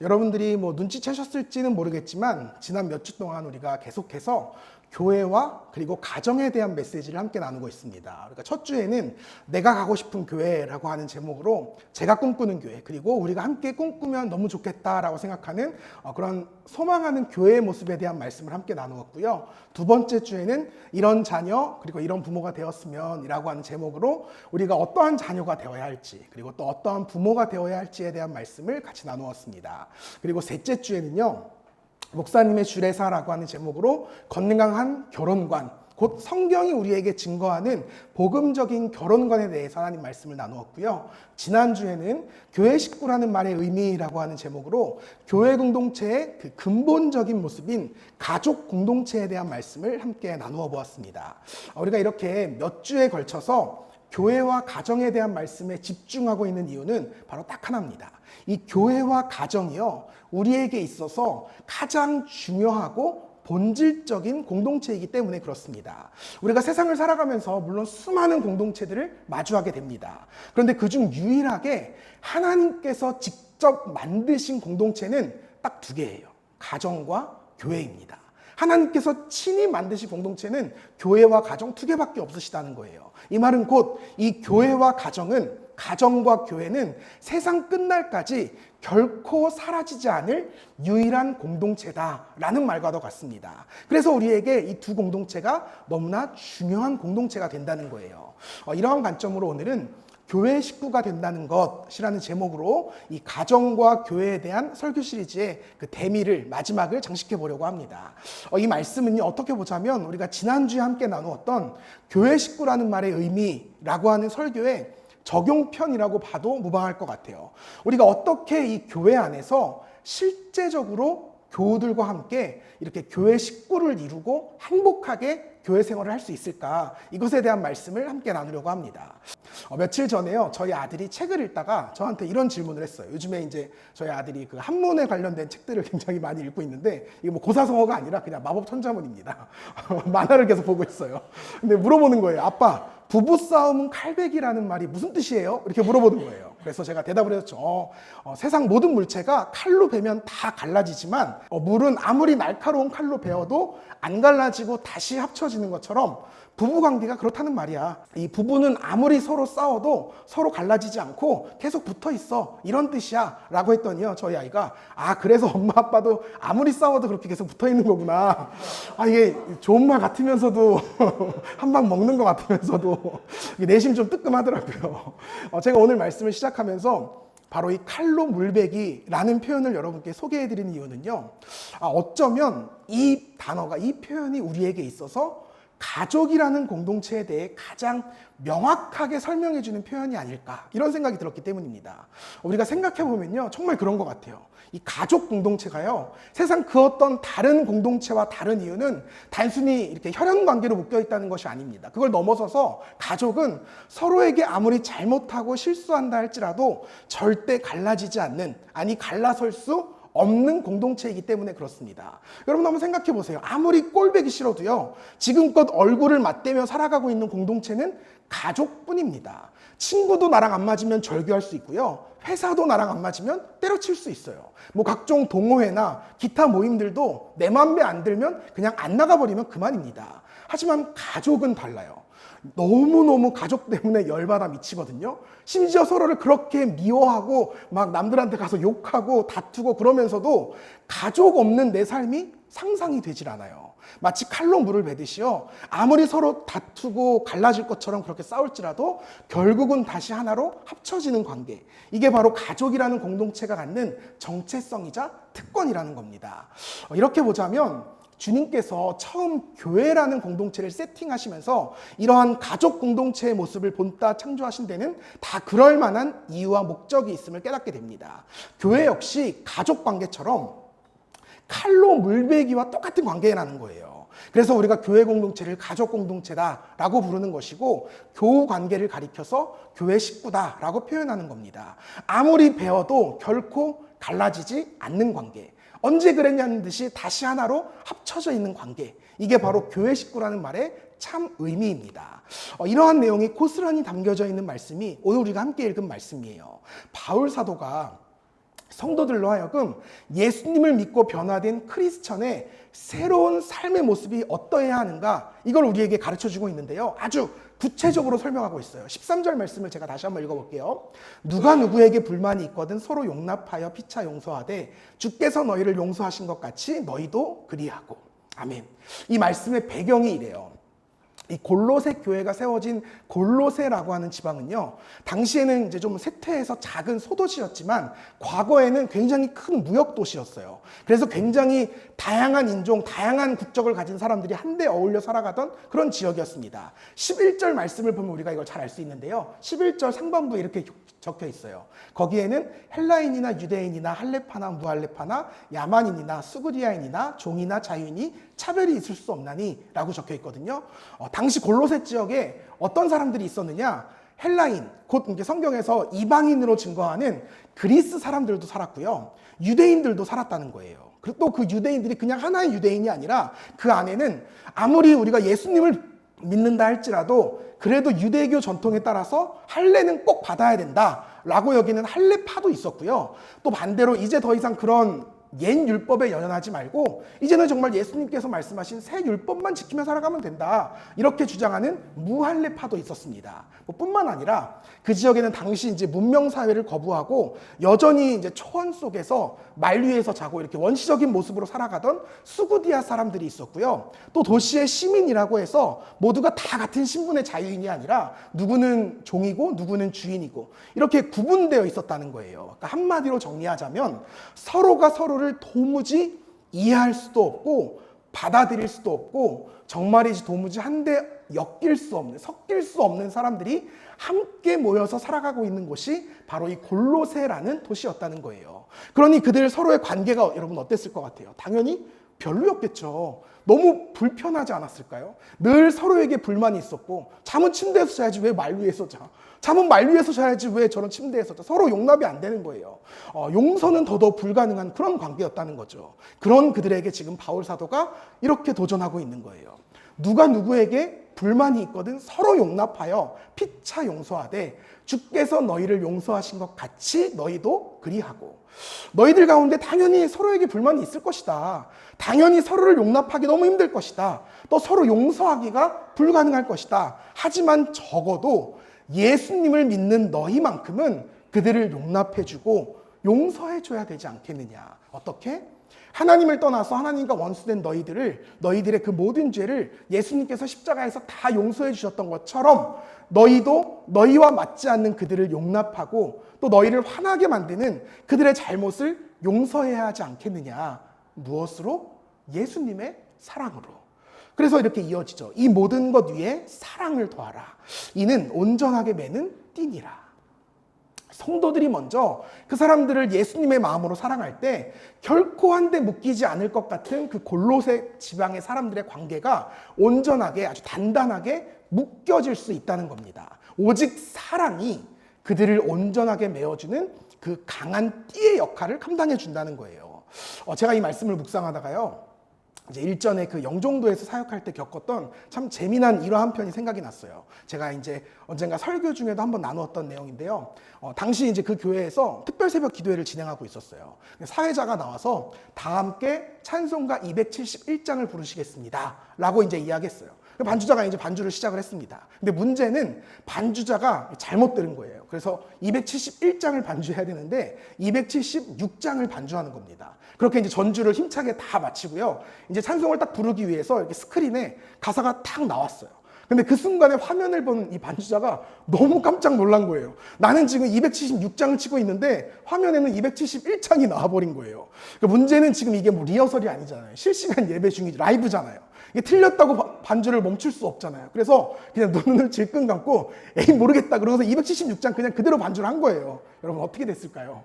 여러분들이 뭐 눈치채셨을지는 모르겠지만 지난 몇 주 동안 우리가 계속해서 교회와 그리고 가정에 대한 메시지를 함께 나누고 있습니다. 그러니까 첫 주에는 내가 가고 싶은 교회라고 하는 제목으로 제가 꿈꾸는 교회 그리고 우리가 함께 꿈꾸면 너무 좋겠다라고 생각하는 어, 그런 소망하는 교회의 모습에 대한 말씀을 함께 나누었고요. 두 번째 주에는 이런 자녀 그리고 이런 부모가 되었으면이라고 하는 제목으로 우리가 어떠한 자녀가 되어야 할지 그리고 또 어떠한 부모가 되어야 할지에 대한 말씀을 같이 나누었습니다. 그리고 셋째 주에는요. 목사님의 주례사라고 하는 제목으로 건강한 결혼관, 곧 성경이 우리에게 증거하는 복음적인 결혼관에 대해서 하나님 말씀을 나누었고요. 지난주에는 교회 식구라는 말의 의미라고 하는 제목으로 교회 공동체의 그 근본적인 모습인 가족 공동체에 대한 말씀을 함께 나누어 보았습니다. 우리가 이렇게 몇 주에 걸쳐서 교회와 가정에 대한 말씀에 집중하고 있는 이유는 바로 딱 하나입니다. 이 교회와 가정이요, 우리에게 있어서 가장 중요하고 본질적인 공동체이기 때문에 그렇습니다. 우리가 세상을 살아가면서 물론 수많은 공동체들을 마주하게 됩니다. 그런데 그중 유일하게 하나님께서 직접 만드신 공동체는 딱 두 개예요. 가정과 교회입니다. 하나님께서 친히 만드신 공동체는 교회와 가정 두 개밖에 없으시다는 거예요. 이 말은 곧 이 교회와 가정은 가정과 교회는 세상 끝날까지 결코 사라지지 않을 유일한 공동체다라는 말과도 같습니다. 그래서 우리에게 이 두 공동체가 너무나 중요한 공동체가 된다는 거예요. 어, 이러한 관점으로 오늘은 교회 식구가 된다는 것이라는 제목으로 이 가정과 교회에 대한 설교 시리즈의 그 대미를 마지막을 장식해 보려고 합니다. 어, 이 말씀은요 어떻게 보자면 우리가 지난주에 함께 나누었던 교회 식구라는 말의 의미라고 하는 설교의 적용편이라고 봐도 무방할 것 같아요. 우리가 어떻게 이 교회 안에서 실제적으로 교우들과 함께 이렇게 교회 식구를 이루고 행복하게 교회 생활을 할 수 있을까? 이것에 대한 말씀을 함께 나누려고 합니다. 어, 며칠 전에요, 저희 아들이 책을 읽다가 저한테 이런 질문을 했어요. 요즘에 이제 저희 아들이 그 한문에 관련된 책들을 굉장히 많이 읽고 있는데, 이게 뭐 고사성어가 아니라 그냥 마법 천자문입니다. 만화를 계속 보고 있어요. 근데 물어보는 거예요. 아빠, 부부싸움은 칼배기라는 말이 무슨 뜻이에요? 이렇게 물어보는 거예요. 그래서 제가 대답을 했죠. 어, 어, 세상 모든 물체가 칼로 베면 다 갈라지지만 어, 물은 아무리 날카로운 칼로 베어도 안 갈라지고 다시 합쳐지는 것처럼 부부 관계가 그렇다는 말이야. 이 부부는 아무리 서로 싸워도 서로 갈라지지 않고 계속 붙어 있어. 이런 뜻이야. 라고 했더니요. 저희 아이가 아, 그래서 엄마 아빠도 아무리 싸워도 그렇게 계속 붙어 있는 거구나. 아, 이게 좋은 말 같으면서도 한 방 먹는 것 같으면서도 내심 좀 뜨끔하더라고요. 어, 제가 오늘 말씀을 시작하면서 바로 이 칼로 물베기라는 표현을 여러분께 소개해 드리는 이유는요. 아, 어쩌면 이 단어가 이 표현이 우리에게 있어서 가족이라는 공동체에 대해 가장 명확하게 설명해 주는 표현이 아닐까 이런 생각이 들었기 때문입니다. 우리가 생각해 보면요 정말 그런 것 같아요. 이 가족 공동체가요 세상 그 어떤 다른 공동체와 다른 이유는 단순히 이렇게 혈연 관계로 묶여 있다는 것이 아닙니다. 그걸 넘어서서 가족은 서로에게 아무리 잘못하고 실수한다 할지라도 절대 갈라지지 않는 아니 갈라설 수 없는 공동체이기 때문에 그렇습니다. 여러분 한번 생각해 보세요. 아무리 꼴배기 싫어도요. 지금껏 얼굴을 맞대며 살아가고 있는 공동체는 가족뿐입니다. 친구도 나랑 안 맞으면 절교할 수 있고요. 회사도 나랑 안 맞으면 때려칠 수 있어요. 뭐 각종 동호회나 기타 모임들도 내 맘에 안 들면 그냥 안 나가버리면 그만입니다. 하지만 가족은 달라요. 너무너무 가족 때문에 열받아 미치거든요. 심지어 서로를 그렇게 미워하고 막 남들한테 가서 욕하고 다투고 그러면서도 가족 없는 내 삶이 상상이 되질 않아요. 마치 칼로 물을 베듯이요. 아무리 서로 다투고 갈라질 것처럼 그렇게 싸울지라도 결국은 다시 하나로 합쳐지는 관계. 이게 바로 가족이라는 공동체가 갖는 정체성이자 특권이라는 겁니다. 이렇게 보자면 주님께서 처음 교회라는 공동체를 세팅하시면서 이러한 가족 공동체의 모습을 본따 창조하신 데는 다 그럴 만한 이유와 목적이 있음을 깨닫게 됩니다. 교회 역시 가족 관계처럼 칼로 물베기와 똑같은 관계라는 거예요. 그래서 우리가 교회 공동체를 가족 공동체다라고 부르는 것이고 교우 관계를 가리켜서 교회 식구다라고 표현하는 겁니다. 아무리 배워도 결코 갈라지지 않는 관계. 언제 그랬냐는 듯이 다시 하나로 합쳐져 있는 관계. 이게 바로 교회 식구라는 말의 참 의미입니다. 어, 이러한 내용이 고스란히 담겨져 있는 말씀이 오늘 우리가 함께 읽은 말씀이에요. 바울 사도가 성도들로 하여금 예수님을 믿고 변화된 크리스천의 새로운 삶의 모습이 어떠해야 하는가 이걸 우리에게 가르쳐 주고 있는데요. 아주 구체적으로 설명하고 있어요. 13절 말씀을 제가 다시 한번 읽어볼게요. 누가 누구에게 불만이 있거든 서로 용납하여 피차 용서하되 주께서 너희를 용서하신 것 같이 너희도 그리하고. 아멘. 이 말씀의 배경이 이래요. 이 골로새 교회가 세워진 골로새라고 하는 지방은요, 당시에는 이제 좀 쇠퇴해서 작은 소도시였지만, 과거에는 굉장히 큰 무역 도시였어요. 그래서 굉장히 다양한 인종, 다양한 국적을 가진 사람들이 한데 어울려 살아가던 그런 지역이었습니다. 11절 말씀을 보면 우리가 이걸 잘 알 수 있는데요. 11절 상반부에 이렇게 적혀 있어요. 거기에는 헬라인이나 유대인이나 할레파나 무할레파나 야만인이나 수그리아인이나 종이나 자유인이 차별이 있을 수 없나니라고 적혀 있거든요. 어, 당시 골로새 지역에 어떤 사람들이 있었느냐? 헬라인, 곧 이제 성경에서 이방인으로 증거하는 그리스 사람들도 살았고요. 유대인들도 살았다는 거예요. 그리고 또 그 유대인들이 그냥 하나의 유대인이 아니라 그 안에는 아무리 우리가 예수님을 믿는다 할지라도 그래도 유대교 전통에 따라서 할례는 꼭 받아야 된다라고 여기는 할례파도 있었고요. 또 반대로 이제 더 이상 그런 옛 율법에 연연하지 말고 이제는 정말 예수님께서 말씀하신 새 율법만 지키며 살아가면 된다. 이렇게 주장하는 무할례파도 있었습니다. 뭐 뿐만 아니라 그 지역에는 당시 이제 문명 사회를 거부하고 여전히 이제 초원 속에서 만류에서 자고 이렇게 원시적인 모습으로 살아가던 수구디아 사람들이 있었고요. 또 도시의 시민이라고 해서 모두가 다 같은 신분의 자유인이 아니라 누구는 종이고 누구는 주인이고 이렇게 구분되어 있었다는 거예요. 그러니까 한마디로 정리하자면 서로가 서로를 도무지 이해할 수도 없고 받아들일 수도 없고 정말이지 도무지 한데 엮일 수 없는 섞일 수 없는 사람들이 함께 모여서 살아가고 있는 곳이 바로 이 골로세라는 도시였다는 거예요. 그러니 그들 서로의 관계가 여러분 어땠을 것 같아요? 당연히 별로였겠죠. 너무 불편하지 않았을까요? 늘 서로에게 불만이 있었고 잠은 침대에서 자야지 왜 말 위에서 자? 잠은 말 위에서 자야지 왜 저런 침대에서 자? 서로 용납이 안 되는 거예요. 어, 용서는 더더욱 불가능한 그런 관계였다는 거죠. 그런 그들에게 지금 바울 사도가 이렇게 도전하고 있는 거예요. 누가 누구에게 불만이 있거든 서로 용납하여 피차 용서하되 주께서 너희를 용서하신 것 같이 너희도 그리하고 너희들 가운데 당연히 서로에게 불만이 있을 것이다. 당연히 서로를 용납하기 너무 힘들 것이다. 또 서로 용서하기가 불가능할 것이다. 하지만 적어도 예수님을 믿는 너희만큼은 그들을 용납해주고 용서해줘야 되지 않겠느냐. 어떻게? 하나님을 떠나서 하나님과 원수된 너희들을 너희들의 그 모든 죄를 예수님께서 십자가에서 다 용서해 주셨던 것처럼 너희도 너희와 맞지 않는 그들을 용납하고 또 너희를 화나게 만드는 그들의 잘못을 용서해야 하지 않겠느냐. 무엇으로? 예수님의 사랑으로. 그래서 이렇게 이어지죠. 이 모든 것 위에 사랑을 더하라. 이는 온전하게 매는 띠니라. 성도들이 먼저 그 사람들을 예수님의 마음으로 사랑할 때 결코 한데 묶이지 않을 것 같은 그 골로새 지방의 사람들의 관계가 온전하게 아주 단단하게 묶여질 수 있다는 겁니다. 오직 사랑이 그들을 온전하게 메어주는 그 강한 띠의 역할을 감당해 준다는 거예요. 어, 제가 이 말씀을 묵상하다가요. 이제 일전에 그 영종도에서 사역할 때 겪었던 참 재미난 일화 한 편이 생각이 났어요. 제가 이제 언젠가 설교 중에도 한번 나누었던 내용인데요. 어, 당시 이제 그 교회에서 특별 새벽 기도회를 진행하고 있었어요. 사회자가 나와서 다 함께 찬송가 271장을 부르시겠습니다. 라고 이제 이야기했어요. 반주자가 이제 반주를 시작을 했습니다. 근데 문제는 반주자가 잘못 들은 거예요. 그래서 271장을 반주해야 되는데 276장을 반주하는 겁니다. 그렇게 이제 전주를 힘차게 다 마치고요. 이제 찬송을 딱 부르기 위해서 이렇게 스크린에 가사가 탁 나왔어요. 근데 그 순간에 화면을 본 이 반주자가 너무 깜짝 놀란 거예요. 나는 지금 276장을 치고 있는데 화면에는 271장이 나와버린 거예요. 그러니까 문제는 지금 이게 뭐 리허설이 아니잖아요. 실시간 예배 중이죠. 라이브잖아요. 이게 틀렸다고 반주를 멈출 수 없잖아요. 그래서 그냥 눈을 질끈 감고 에이 모르겠다 그러고서 276장 그냥 그대로 반주를 한 거예요. 여러분 어떻게 됐을까요?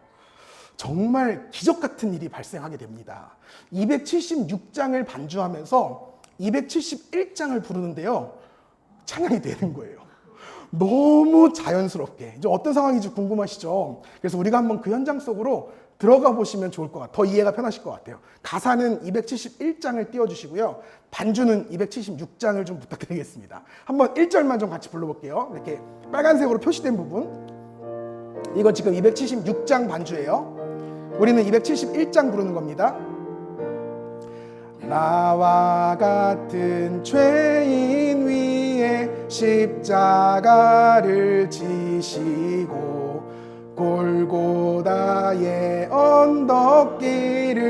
정말 기적 같은 일이 발생하게 됩니다. 276장을 반주하면서 271장을 부르는데요. 찬양이 되는 거예요. 너무 자연스럽게. 이제 어떤 상황인지 궁금하시죠? 그래서 우리가 한번 그 현장 속으로 들어가 보시면 좋을 것 같아요. 더 이해가 편하실 것 같아요. 가사는 271장을 띄워주시고요. 반주는 276장을 좀 부탁드리겠습니다. 한번 1절만 좀 같이 불러볼게요. 이렇게 빨간색으로 표시된 부분. 이건 지금 276장 반주예요. 우리는 271장 부르는 겁니다. 나와 같은 죄인 위에 십자가를 지시고 골고다의 언덕길을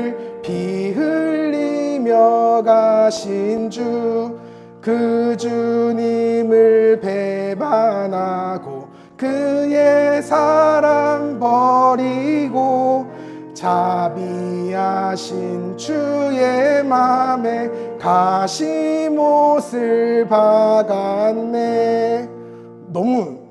피 흘리며 가신 주 그 주님을 배반하고 그의 사랑 버리고 자비하신 주의 맘에 가시못을 박았네. 너무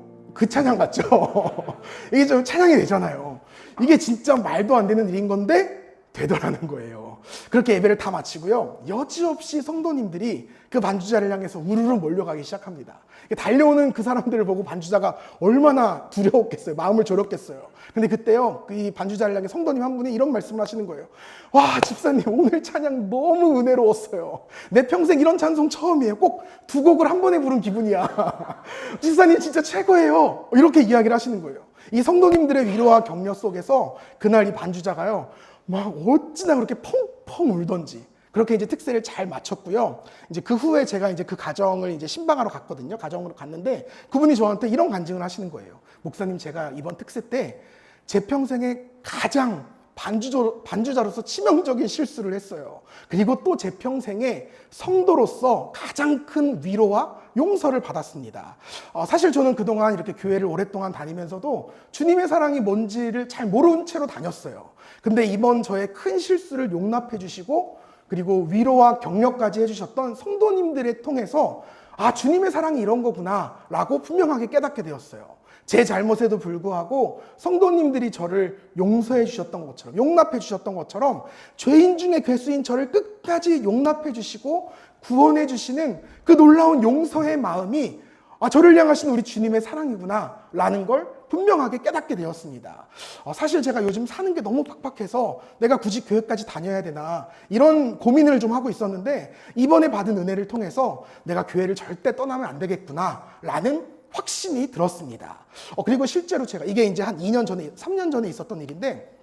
그 찬양 같죠? 이게 좀 찬양이 되잖아요 이게 진짜 말도 안 되는 일인 건데 되더라는 거예요 그렇게 예배를 다 마치고요. 여지없이 성도님들이 그 반주자를 향해서 우르르 몰려가기 시작합니다. 달려오는 그 사람들을 보고 반주자가 얼마나 두려웠겠어요. 마음을 졸였겠어요. 근데 그때요 이 반주자를 향해 성도님 한 분이 이런 말씀을 하시는 거예요. 와 집사님 오늘 찬양 너무 은혜로웠어요. 내 평생 이런 찬송 처음이에요. 꼭 두 곡을 한 번에 부른 기분이야. 집사님 진짜 최고예요. 이렇게 이야기를 하시는 거예요. 이 성도님들의 위로와 격려 속에서 그날 이 반주자가요 막 어찌나 그렇게 펑펑 울던지 그렇게 이제 특세를 잘 마쳤고요. 이제 그 후에 제가 이제 그 가정을 이제 신방하러 갔거든요. 가정으로 갔는데 그분이 저한테 이런 간증을 하시는 거예요. 목사님 제가 이번 특세 때 제 평생에 가장 반주조, 반주자로서 치명적인 실수를 했어요. 그리고 또 제 평생에 성도로서 가장 큰 위로와 용서를 받았습니다. 어, 사실 저는 그동안 이렇게 교회를 오랫동안 다니면서도 주님의 사랑이 뭔지를 잘 모르는 채로 다녔어요. 근데 이번 저의 큰 실수를 용납해 주시고 그리고 위로와 격려까지 해주셨던 성도님들을 통해서 아, 주님의 사랑이 이런 거구나 라고 분명하게 깨닫게 되었어요. 제 잘못에도 불구하고 성도님들이 저를 용서해 주셨던 것처럼, 용납해 주셨던 것처럼 죄인 중에 괴수인 저를 끝까지 용납해 주시고 구원해 주시는 그 놀라운 용서의 마음이 아, 저를 향하신 우리 주님의 사랑이구나 라는 걸 분명하게 깨닫게 되었습니다. 어, 사실 제가 요즘 사는 게 너무 팍팍해서 내가 굳이 교회까지 다녀야 되나 이런 고민을 좀 하고 있었는데 이번에 받은 은혜를 통해서 내가 교회를 절대 떠나면 안 되겠구나 라는 확신이 들었습니다. 어, 그리고 실제로 제가 이게 이제 한 2년 전에, 3년 전에 있었던 일인데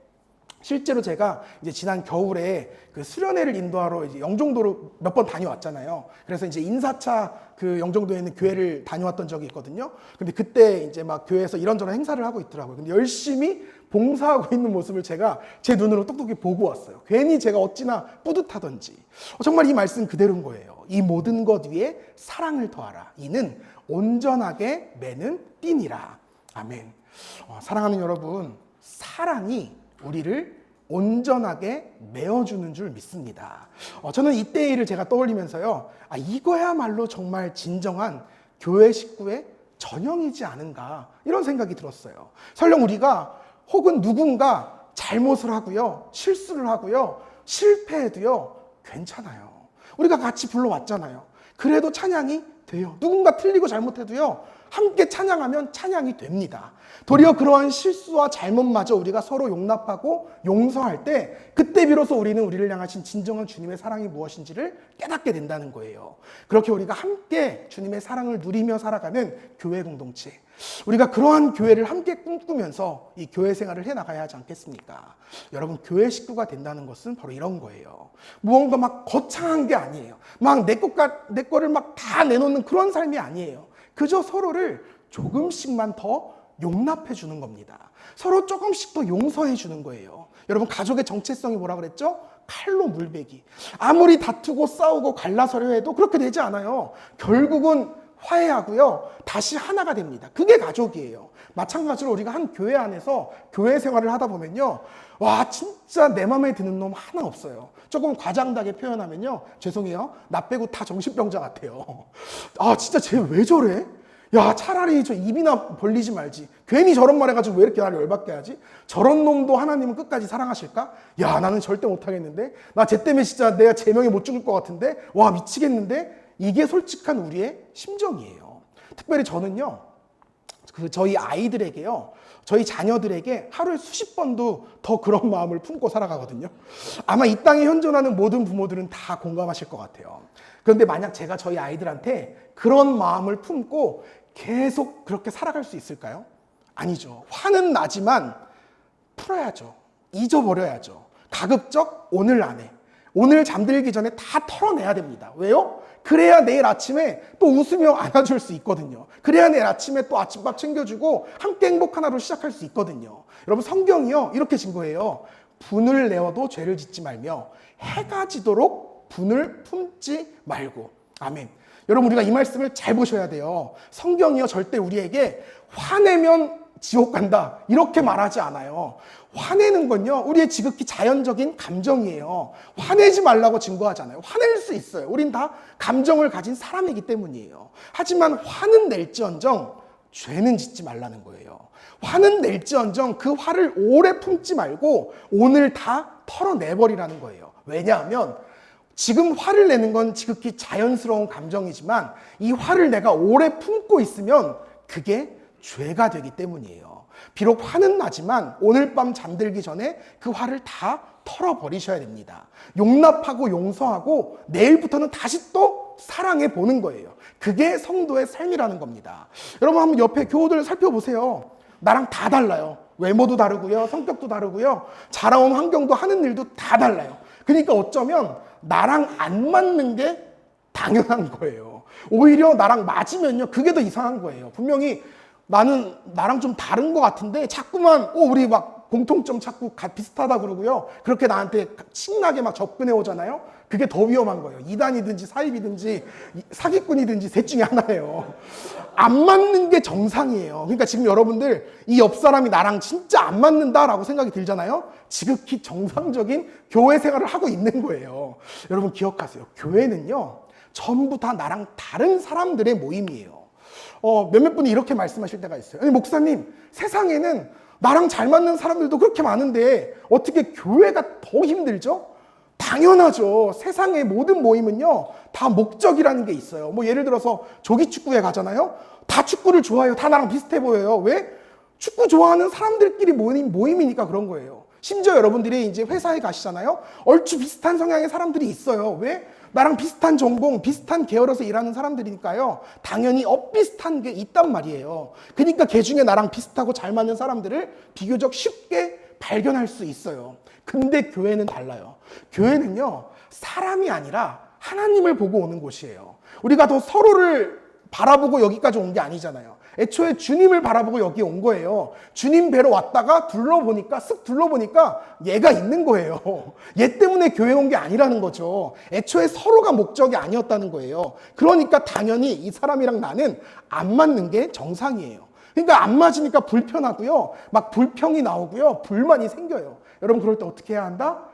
실제로 제가 이제 지난 겨울에 그 수련회를 인도하러 이제 영종도로 몇 번 다녀왔잖아요. 그래서 이제 인사차 그 영종도에 있는 교회를 다녀왔던 적이 있거든요. 근데 그때 이제 막 교회에서 이런저런 행사를 하고 있더라고요. 근데 열심히 봉사하고 있는 모습을 제가 제 눈으로 똑똑히 보고 왔어요. 괜히 제가 어찌나 뿌듯하던지. 어, 정말 이 말씀 그대로인 거예요. 이 모든 것 위에 사랑을 더하라. 이는 온전하게 매는 띠니라. 아멘. 어, 사랑하는 여러분, 사랑이 우리를 온전하게 메어주는 줄 믿습니다. 어, 저는 이때 일을 제가 떠올리면서요, 아, 이거야말로 정말 진정한 교회 식구의 전형이지 않은가, 이런 생각이 들었어요. 설령 우리가 혹은 누군가 잘못을 하고요, 실수를 하고요, 실패해도요, 괜찮아요. 우리가 같이 불러왔잖아요. 그래도 찬양이 돼요. 누군가 틀리고 잘못해도요, 함께 찬양하면 찬양이 됩니다. 도리어 그러한 실수와 잘못마저 우리가 서로 용납하고 용서할 때 그때 비로소 우리는 우리를 향하신 진정한 주님의 사랑이 무엇인지를 깨닫게 된다는 거예요. 그렇게 우리가 함께 주님의 사랑을 누리며 살아가는 교회 공동체. 우리가 그러한 교회를 함께 꿈꾸면서 이 교회 생활을 해 나가야 하지 않겠습니까? 여러분, 교회 식구가 된다는 것은 바로 이런 거예요. 무언가 막 거창한 게 아니에요. 막 내 것과 내 거를 막 다 내놓는 그런 삶이 아니에요. 그저 서로를 조금씩만 더 용납해 주는 겁니다. 서로 조금씩 더 용서해 주는 거예요. 여러분, 가족의 정체성이 뭐라 그랬죠? 칼로 물베기. 아무리 다투고 싸우고 갈라서려 해도 그렇게 되지 않아요. 결국은 화해하고요. 다시 하나가 됩니다. 그게 가족이에요. 마찬가지로 우리가 한 교회 안에서 교회 생활을 하다 보면요. 와, 진짜 내 마음에 드는 놈 하나 없어요. 조금 과장되게 표현하면요. 죄송해요. 나 빼고 다 정신병자 같아요. 아, 진짜 쟤 왜 저래? 야, 차라리 저 입이나 벌리지 말지. 괜히 저런 말 해가지고 왜 이렇게 나를 열받게 하지? 저런 놈도 하나님은 끝까지 사랑하실까? 야, 나는 절대 못하겠는데? 나 쟤 때문에 진짜 내가 제명에 못 죽을 것 같은데? 와, 미치겠는데? 이게 솔직한 우리의 심정이에요. 특별히 저는요, 그 저희 아이들에게요, 저희 자녀들에게 하루에 수십 번도 더 그런 마음을 품고 살아가거든요. 아마 이 땅에 현존하는 모든 부모들은 다 공감하실 것 같아요. 그런데 만약 제가 저희 아이들한테 그런 마음을 품고 계속 그렇게 살아갈 수 있을까요? 아니죠. 화는 나지만 풀어야죠. 잊어버려야죠. 가급적 오늘 안에. 오늘 잠들기 전에 다 털어내야 됩니다. 왜요? 그래야 내일 아침에 또 웃으며 안아줄 수 있거든요. 그래야 내일 아침에 또 아침밥 챙겨주고 함께 행복한 하루 시작할 수 있거든요. 여러분 성경이요 이렇게 증거해요. 분을 내어도 죄를 짓지 말며 해가 지도록 분을 품지 말고 아멘. 여러분 우리가 이 말씀을 잘 보셔야 돼요. 성경이요 절대 우리에게 화내면 지옥 간다 이렇게 말하지 않아요. 화내는 건요 우리의 지극히 자연적인 감정이에요. 화내지 말라고 증거하잖아요. 화낼 수 있어요. 우린 다 감정을 가진 사람이기 때문이에요. 하지만 화는 낼지언정 죄는 짓지 말라는 거예요. 화는 낼지언정 그 화를 오래 품지 말고 오늘 다 털어내버리라는 거예요. 왜냐하면 지금 화를 내는 건 지극히 자연스러운 감정이지만 이 화를 내가 오래 품고 있으면 그게 죄가 되기 때문이에요. 비록 화는 나지만 오늘 밤 잠들기 전에 그 화를 다 털어버리셔야 됩니다. 용납하고 용서하고 내일부터는 다시 또 사랑해 보는 거예요. 그게 성도의 삶이라는 겁니다. 여러분 한번 옆에 교우들 살펴보세요. 나랑 다 달라요. 외모도 다르고요. 성격도 다르고요. 자라온 환경도 하는 일도 다 달라요. 그러니까 어쩌면 나랑 안 맞는 게 당연한 거예요. 오히려 나랑 맞으면요. 그게 더 이상한 거예요. 분명히 나는 나랑 좀 다른 것 같은데 자꾸만 어 우리 막 공통점 찾고 가- 비슷하다 그러고요. 그렇게 나한테 신나게 막 접근해 오잖아요. 그게 더 위험한 거예요. 이단이든지 사입이든지 이- 사기꾼이든지 셋 중에 하나예요. 안 맞는 게 정상이에요. 그러니까 지금 여러분들 이 옆 사람이 나랑 진짜 안 맞는다라고 생각이 들잖아요. 지극히 정상적인 교회 생활을 하고 있는 거예요. 여러분 기억하세요. 교회는요. 전부 다 나랑 다른 사람들의 모임이에요. 어, 몇몇 분이 이렇게 말씀하실 때가 있어요. 아니, 목사님, 세상에는 나랑 잘 맞는 사람들도 그렇게 많은데 어떻게 교회가 더 힘들죠? 당연하죠. 세상의 모든 모임은요, 다 목적이라는 게 있어요. 뭐 예를 들어서 조기 축구에 가잖아요? 다 축구를 좋아해요. 다 나랑 비슷해 보여요. 왜? 축구 좋아하는 사람들끼리 모임, 모임이니까 그런 거예요. 심지어 여러분들이 이제 회사에 가시잖아요? 얼추 비슷한 성향의 사람들이 있어요. 왜? 나랑 비슷한 전공, 비슷한 계열에서 일하는 사람들이니까요. 당연히 엇비슷한 게 있단 말이에요. 그러니까 걔 중에 나랑 비슷하고 잘 맞는 사람들을 비교적 쉽게 발견할 수 있어요. 근데 교회는 달라요. 교회는요, 사람이 아니라 하나님을 보고 오는 곳이에요. 우리가 더 서로를 바라보고 여기까지 온 게 아니잖아요. 애초에 주님을 바라보고 여기 온 거예요. 주님 뵈러 왔다가 둘러보니까, 쓱 둘러보니까 얘가 있는 거예요. 얘 때문에 교회 온 게 아니라는 거죠. 애초에 서로가 목적이 아니었다는 거예요. 그러니까 당연히 이 사람이랑 나는 안 맞는 게 정상이에요. 그러니까 안 맞으니까 불편하고요. 막 불평이 나오고요. 불만이 생겨요. 여러분 그럴 때 어떻게 해야 한다?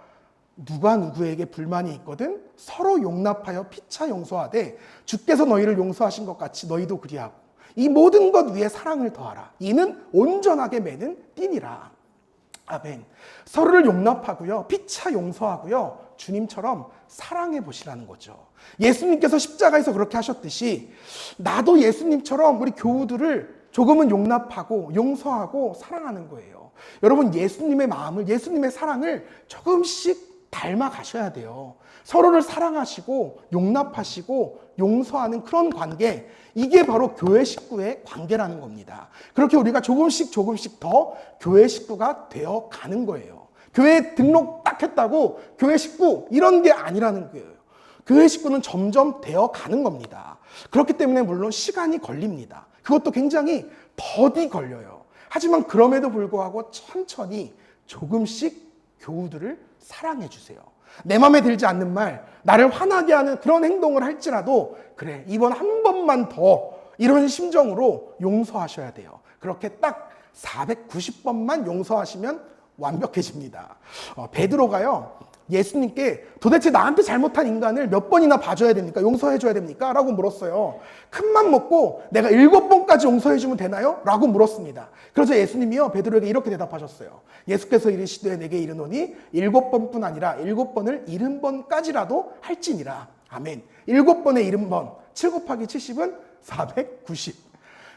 누가 누구에게 불만이 있거든 서로 용납하여 피차 용서하되 주께서 너희를 용서하신 것 같이 너희도 그리하고 이 모든 것 위에 사랑을 더하라. 이는 온전하게 매는 띠니라. 아멘. 서로를 용납하고요. 피차 용서하고요. 주님처럼 사랑해 보시라는 거죠. 예수님께서 십자가에서 그렇게 하셨듯이 나도 예수님처럼 우리 교우들을 조금은 용납하고 용서하고 사랑하는 거예요. 여러분 예수님의 마음을 예수님의 사랑을 조금씩 닮아 가셔야 돼요. 서로를 사랑하시고 용납하시고 용서하는 그런 관계 이게 바로 교회 식구의 관계라는 겁니다. 그렇게 우리가 조금씩 조금씩 더 교회 식구가 되어 가는 거예요. 교회 등록 딱 했다고 교회 식구 이런 게 아니라는 거예요. 교회 식구는 점점 되어 가는 겁니다. 그렇기 때문에 물론 시간이 걸립니다. 그것도 굉장히 더디 걸려요. 하지만 그럼에도 불구하고 천천히 조금씩 교우들을 사랑해 주세요. 내 마음에 들지 않는 말, 나를 화나게 하는 그런 행동을 할지라도 그래 이번 한 번만 더 이런 심정으로 용서하셔야 돼요. 그렇게 딱 490번만 용서하시면 완벽해집니다. 어, 베드로가요. 예수님께 도대체 나한테 잘못한 인간을 몇 번이나 봐줘야 됩니까? 용서해줘야 됩니까? 라고 물었어요. 큰맘 먹고 내가 일곱 번까지 용서해주면 되나요? 라고 물었습니다. 그래서 예수님이요, 베드로에게 이렇게 대답하셨어요. 예수께서 이르시되 내게 이르노니 일곱 번뿐 아니라 일곱 번을 일흔 번까지라도 할지니라. 아멘. 일곱 번에 일흔 번. 7 곱하기 70은 490.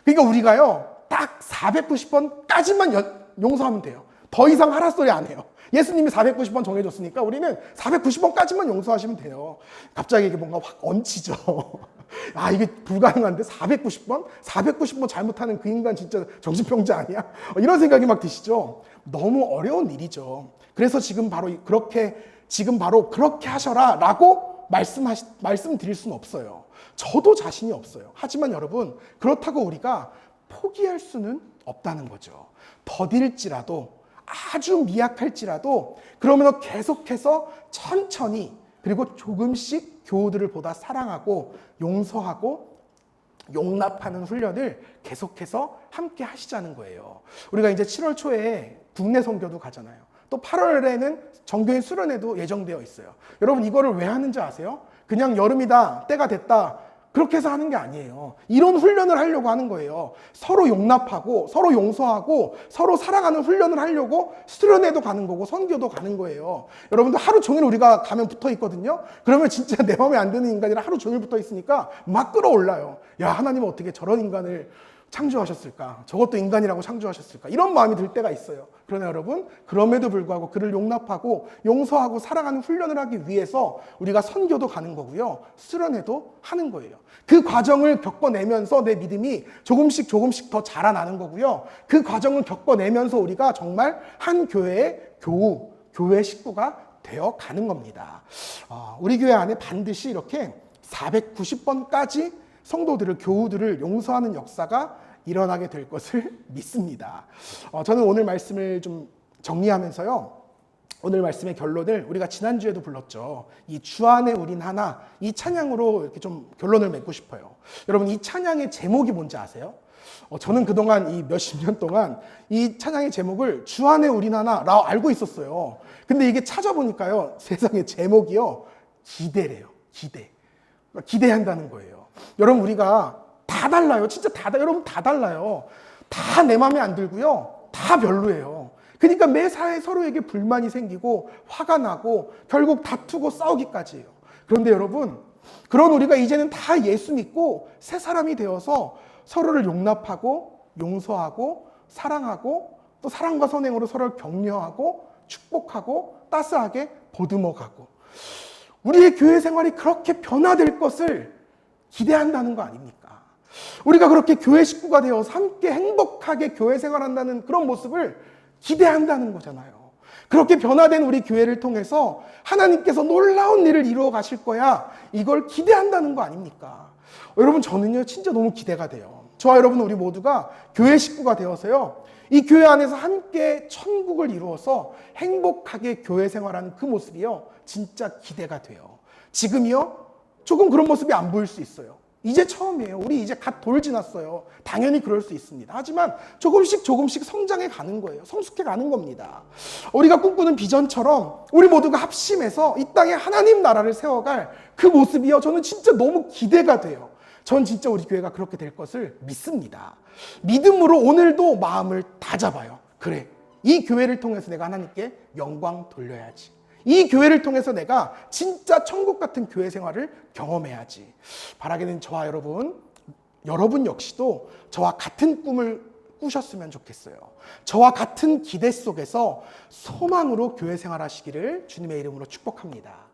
그러니까 우리가요, 딱 490번까지만 용서하면 돼요. 더 이상 하라 소리 안 해요. 예수님이 490번 정해줬으니까 우리는 490번까지만 용서하시면 돼요. 갑자기 이게 뭔가 확 얹히죠. 아, 이게 불가능한데 490번? 490번 잘못하는 그 인간 진짜 정신병자 아니야? 어, 이런 생각이 막 드시죠? 너무 어려운 일이죠. 그래서 지금 바로 그렇게, 지금 바로 그렇게 하셔라 라고 말씀하시, 말씀드릴 수는 없어요. 저도 자신이 없어요. 하지만 여러분, 그렇다고 우리가 포기할 수는 없다는 거죠. 더딜지라도 아주 미약할지라도 그러면 계속해서 천천히 그리고 조금씩 교우들을 보다 사랑하고 용서하고 용납하는 훈련을 계속해서 함께 하시자는 거예요. 우리가 이제 7월 초에 국내 선교도 가잖아요. 또 8월에는 정교인 수련회도 예정되어 있어요. 여러분 이거를 왜 하는지 아세요? 그냥 여름이다, 때가 됐다. 그렇게 해서 하는 게 아니에요. 이런 훈련을 하려고 하는 거예요. 서로 용납하고, 서로 용서하고, 서로 사랑하는 훈련을 하려고 수련회도 가는 거고, 선교도 가는 거예요. 여러분들 하루 종일 우리가 가면 붙어 있거든요? 그러면 진짜 내 마음에 안 드는 인간이랑 하루 종일 붙어 있으니까 막 끌어올라요. 야, 하나님은 어떻게 저런 인간을 창조하셨을까? 저것도 인간이라고 창조하셨을까? 이런 마음이 들 때가 있어요. 그러나 여러분, 그럼에도 불구하고 그를 용납하고 용서하고 사랑하는 훈련을 하기 위해서 우리가 선교도 가는 거고요. 수련회도 하는 거예요. 그 과정을 겪어내면서 내 믿음이 조금씩 조금씩 더 자라나는 거고요. 그 과정을 겪어내면서 우리가 정말 한 교회의 교우, 교회 식구가 되어 가는 겁니다. 어, 우리 교회 안에 반드시 이렇게 490번까지 성도들을 교우들을 용서하는 역사가 일어나게 될 것을 믿습니다. 어, 저는 오늘 말씀을 좀 정리하면서요. 오늘 말씀의 결론을 우리가 지난주에도 불렀죠. 이 주 안에 우린 하나 이 찬양으로 이렇게 좀 결론을 맺고 싶어요. 여러분 이 찬양의 제목이 뭔지 아세요? 어, 저는 그동안 이 몇십 년 동안 이 찬양의 제목을 주 안에 우린 하나라고 알고 있었어요. 근데 이게 찾아보니까요. 세상의 제목이요. 기대래요. 기대. 기대한다는 거예요. 여러분 우리가 다 달라요. 진짜 다 다- 여러분 다 달라요. 다 내 마음에 안 들고요. 다 별로예요. 그러니까 매사에 서로에게 불만이 생기고 화가 나고 결국 다투고 싸우기까지 해요. 그런데 여러분 그런 우리가 이제는 다 예수 믿고 새 사람이 되어서 서로를 용납하고 용서하고 사랑하고 또 사랑과 선행으로 서로를 격려하고 축복하고 따스하게 보듬어 가고 우리의 교회 생활이 그렇게 변화될 것을 기대한다는 거 아닙니까? 우리가 그렇게 교회 식구가 되어서 함께 행복하게 교회 생활한다는 그런 모습을 기대한다는 거잖아요. 그렇게 변화된 우리 교회를 통해서 하나님께서 놀라운 일을 이루어 가실 거야. 이걸 기대한다는 거 아닙니까? 여러분, 저는요, 진짜 너무 기대가 돼요. 저와 여러분, 우리 모두가 교회 식구가 되어서요, 이 교회 안에서 함께 천국을 이루어서 행복하게 교회 생활하는 그 모습이요, 진짜 기대가 돼요. 지금이요, 조금 그런 모습이 안 보일 수 있어요. 이제 처음이에요. 우리 이제 갓 돌 지났어요. 당연히 그럴 수 있습니다. 하지만 조금씩 조금씩 성장해 가는 거예요. 성숙해 가는 겁니다. 우리가 꿈꾸는 비전처럼 우리 모두가 합심해서 이 땅에 하나님 나라를 세워갈 그 모습이요. 저는 진짜 너무 기대가 돼요. 전 진짜 우리 교회가 그렇게 될 것을 믿습니다. 믿음으로 오늘도 마음을 다 잡아요. 그래. 이 교회를 통해서 내가 하나님께 영광 돌려야지. 이 교회를 통해서 내가 진짜 천국 같은 교회 생활을 경험해야지. 바라기는 저와 여러분, 여러분 역시도 저와 같은 꿈을 꾸셨으면 좋겠어요. 저와 같은 기대 속에서 소망으로 교회 생활 하시기를 주님의 이름으로 축복합니다.